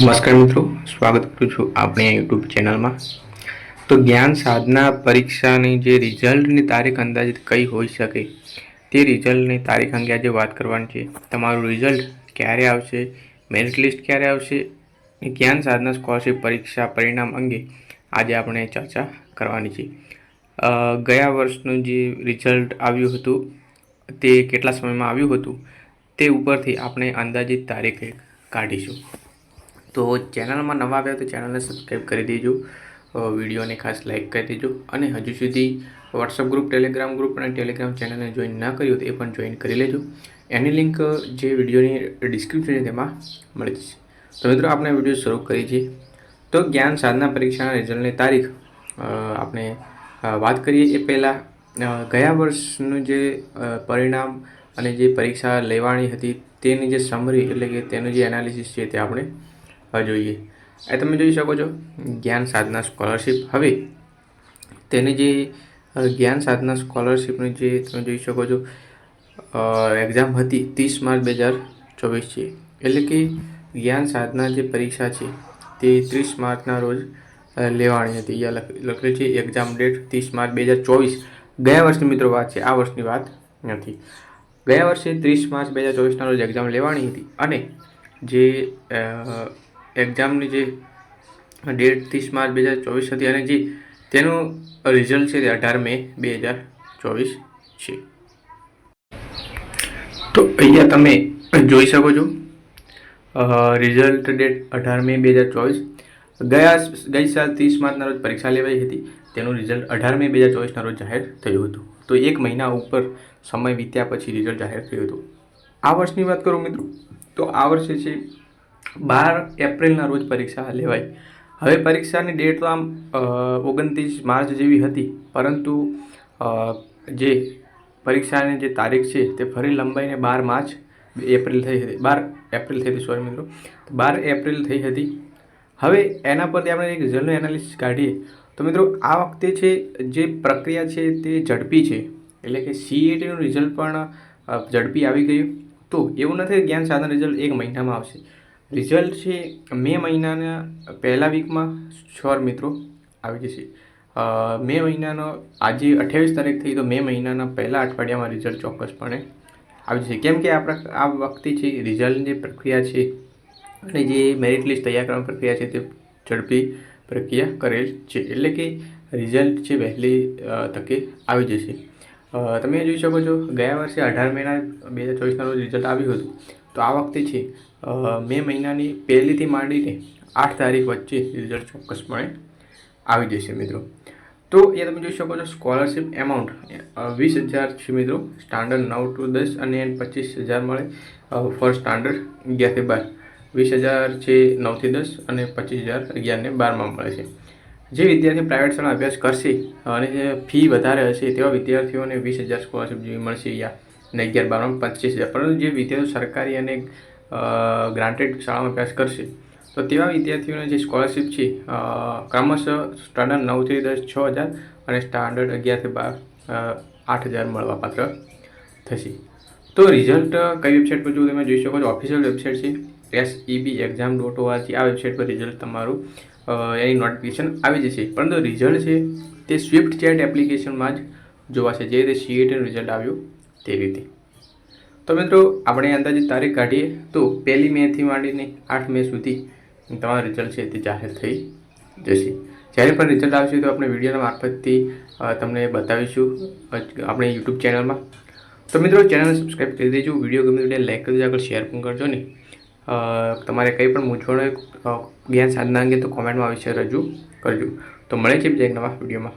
નમસ્કાર મિત્રો, સ્વાગત કરું છું આપણી યુટ્યુબ ચેનલમાં. તો જ્ઞાન સાધના પરીક્ષાની જે રિઝલ્ટની તારીખ અંદાજિત કઈ હોઈ શકે, તે રિઝલ્ટની તારીખ અંગે આજે વાત કરવાની છે. તમારું રિઝલ્ટ ક્યારે આવશે, મેરિટ લિસ્ટ ક્યારે આવશે જ્ઞાન સાધના સ્કોલરશિપ પરીક્ષા પરિણામ અંગે આજે આપણે ચર્ચા કરવાની છે. ગયા વર્ષનું જે રિઝલ્ટ આવ્યું હતું, તે કેટલા સમયમાં આવ્યું હતું, તે ઉપરથી આપણે અંદાજિત તારીખ કાઢીશું. તો ચેનલમાં નવા આવ્યા તો ચેનલને સબસ્ક્રાઈબ કરી દેજો. વિડીયોને ખાસ લાઇક કરી દેજો. અને હજુ સુધી વોટ્સઅપ ગ્રુપ ટેલિગ્રામ ગ્રુપ અને ટેલિગ્રામ ચેનલને જોઈન ના કર્યું તો એ પણ જોઈન કરી લેજો. એની લિંક જે વિડીયોની ડિસ્ક્રિપ્શન છે તેમાં મળી જશે. તો મિત્રો, આપણે વીડિયો શરૂ કરી છીએ. તો જ્ઞાન સાધના પરીક્ષાના રિઝલ્ટની તારીખ આપણે વાત કરીએ એ પહેલાં. ગયા વર્ષનું જે પરિણામ અને જે પરીક્ષા લેવાની હતી તેની જે સમરી એટલે કે તેનું જે એનાલિસિસ છે તે આપણે અ, જોઈએ. એ તમે જોઈ શકો છો જ્ઞાન સાધના સ્કોલરશિપ હવે તેની જે જ્ઞાન સાધના સ્કોલરશિપની જે તમે જોઈ શકો છો એક્ઝામ હતી ત્રીસ માર્ચ બે હજાર ચોવીસ છે એટલે કે જ્ઞાન સાધના જે પરીક્ષા છે તે ત્રીસ માર્ચના રોજ લેવાની હતી. અહીંયા લખ- છે એક્ઝામ ડેટ ત્રીસ માર્ચ બે હજાર ચોવીસ. ગયા વર્ષની મિત્રો વાત છે આ વર્ષની વાત નથી. ગયા વર્ષે ત્રીસ માર્ચ બે હજાર ચોવીસના રોજ એક્ઝામ લેવાની હતી. અને જે એક્ઝામની જે ડેટ ત્રીસ માર્ચ બે હજાર ચોવીસ હતી અને જે તેનું રિઝલ્ટ છે તે અઢાર મે બે હજાર ચોવીસ છે. તો અહીંયા તમે જોઈ શકો છો રિઝલ્ટ ડેટ અઢાર મે બે હજાર ચોવીસ. ગયા ગઈ સાલ ત્રીસ માર્ચના રોજ પરીક્ષા લેવાઈ હતી. તેનું રિઝલ્ટ અઢાર મે બે હજાર ચોવીસના રોજ જાહેર થયું હતું. તો એક મહિના ઉપર સમય વીત્યા પછી રિઝલ્ટ જાહેર થયું હતું. આ વર્ષની વાત કરું મિત્રો, તો આ વર્ષે છે બાર એપ્રિલના રોજ પરીક્ષા લેવાઈ. હવે પરીક્ષાની ડેટ તો આમ ઓગણત્રીસ માર્ચ જેવી હતી, પરંતુ જે પરીક્ષાની જે તારીખ છે તે ફરી લંબાઈને બાર માર્ચ, એપ્રિલ થઈ હતી. બાર એપ્રિલ થઈ હતી સોરી મિત્રો. બાર એપ્રિલ થઈ હતી. હવે એના પરથી આપણે એક રિઝલ્ટનું એનાલિસિસ કાઢીએ. તો મિત્રો, આ વખતે છે, જે પ્રક્રિયા છે તે ઝડપી છે. એટલે કે સીએટીનું રિઝલ્ટ પણ ઝડપી આવી ગયું. તો એવું નથી જ્ઞાન સાધન રિઝલ્ટ એક મહિનામાં આવશે. રિઝલ્ટ છે મે મહિનાના પહેલા વીકમાં શ્યોર મિત્રો આવી જશે. મે મહિનાનો આજે અઠ્યાવીસ તારીખ થઈ તો મે મહિનાના પહેલા અઠવાડિયામાં રિઝલ્ટ ચોક્કસપણે આવી જશે. કેમ કે આપણા, આ વખતે છે રિઝલ્ટની જે પ્રક્રિયા છે અને જે મેરિટ લિસ્ટ તૈયાર કરવાની પ્રક્રિયા છે તે ઝડપી પ્રક્રિયા કરેલ છે. એટલે કે રિઝલ્ટ છે વહેલી તકે આવી જશે. તમે જોઈ શકો છો, ગયા વર્ષે અઢાર મહિના બે હજાર ચોવીસના રોજ રિઝલ્ટ આવ્યું હતું. તો આ વખતે છે મે મહિનાની પહેલીથી માંડીને આઠ તારીખ વચ્ચે રિઝલ્ટ ચોક્કસપણે આવી જશે મિત્રો. તો એ તમે જોઈ શકો છો સ્કોલરશિપ એમાઉન્ટ વીસ હજાર છે મિત્રો. સ્ટાન્ડર્ડ નવ ટુ દસ અને પચીસ હજાર મળે. ફોર સ્ટાન્ડર્ડ અગિયારથી બાર. વીસ હજાર છે નવથી દસ અને પચીસ હજાર અગિયારને બારમાં મળે છે. જે વિદ્યાર્થી પ્રાઇવેટ શાળામાં અભ્યાસ કરશે અને જે ફી વધારે હશે તેવા વિદ્યાર્થીઓને વીસ હજાર સ્કોલરશિપ જેવી મળશે યા અને અગિયાર બારમાં પચીસ હજાર. પરંતુ જે વિદ્યાર્થીઓ સરકારી અને ગ્રાન્ટેડ શાળામાં અભ્યાસ કરશે. તો તેવા વિદ્યાર્થીઓને જે સ્કોલરશિપ છે ક્રમશઃ સ્ટાન્ડર્ડ નવથી દસ છ હજાર અને સ્ટાન્ડર્ડ અગિયારથી બાર આઠ હજાર મળવાપાત્ર થશે. તો રિઝલ્ટ કઈ વેબસાઇટ પર જો તમે જોઈ શકો છો. ઓફિશિયલ વેબસાઇટ છે. S EB exam dot ORG આ વેબસાઇટ પર રિઝલ્ટ તમારું એની નોટિફિકેશન આવી જશે. પરંતુ રિઝલ્ટ છે તે સ્વિફ્ટ ચેટ એપ્લિકેશનમાં જ જોવાશે. જે રીતે સીએટીનું રિઝલ્ટ આવ્યું તે રીતે. તો મિત્રો, આપણે અંદાજે તારીખ કાઢીએ તો પહેલી મેથી માંડીને આઠ મે સુધી તમારું રિઝલ્ટ છે તે જાહેર થઈ જશે. જ્યારે પણ રિઝલ્ટ આવશે તો આપણે વિડીયોના મારફતથી તમને બતાવીશું આપણે યુટ્યુબ ચેનલમાં. તો મિત્રો, ચેનલને સબસ્ક્રાઈબ કરી દેજો, વીડિયો ગમે તો લાઈક કરી દેજો આગળ શેર પણ કરજો ને. તમારે કંઈ પણ મૂંઝવણ જ્ઞાન સાધના અંગે તો કોમેન્ટમાં વિશે રજૂ કરજો. તો મળે છે બીજા એક નવા વિડીયોમાં.